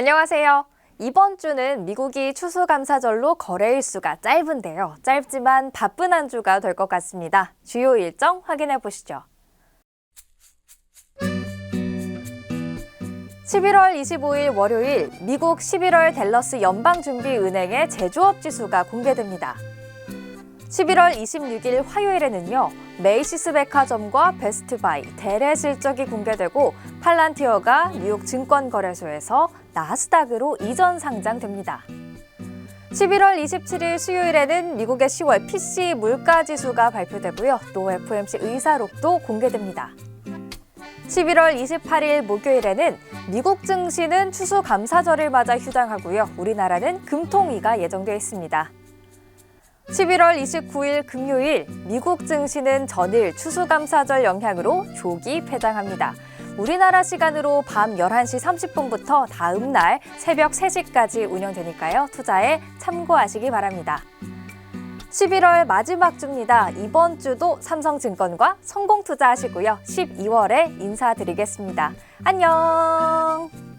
안녕하세요. 이번 주는 미국이 추수감사절로 거래 일수가 짧은데요. 짧지만 바쁜 한 주가 될 것 같습니다. 주요 일정 확인해 보시죠. 11월 25일 월요일 미국 11월 댈러스 연방준비은행의 제조업 지수가 공개됩니다. 11월 26일 화요일에는요, 메이시스 백화점과 베스트바이, 델의 실적이 공개되고 팔란티어가 뉴욕 증권거래소에서 나스닥으로 이전 상장됩니다. 11월 27일 수요일에는 미국의 10월 PC 물가 지수가 발표되고요. 또 FOMC 의사록도 공개됩니다. 11월 28일 목요일에는 미국 증시는 추수감사절을 맞아 휴장하고요. 우리나라는 금통위가 예정돼 있습니다. 11월 29일 금요일 미국 증시는 전일 추수감사절 영향으로 조기 폐장합니다. 우리나라 시간으로 밤 11시 30분부터 다음 날 새벽 3시까지 운영되니까요. 투자에 참고하시기 바랍니다. 11월 마지막 주입니다. 이번 주도 삼성증권과 성공 투자하시고요. 12월에 인사드리겠습니다. 안녕!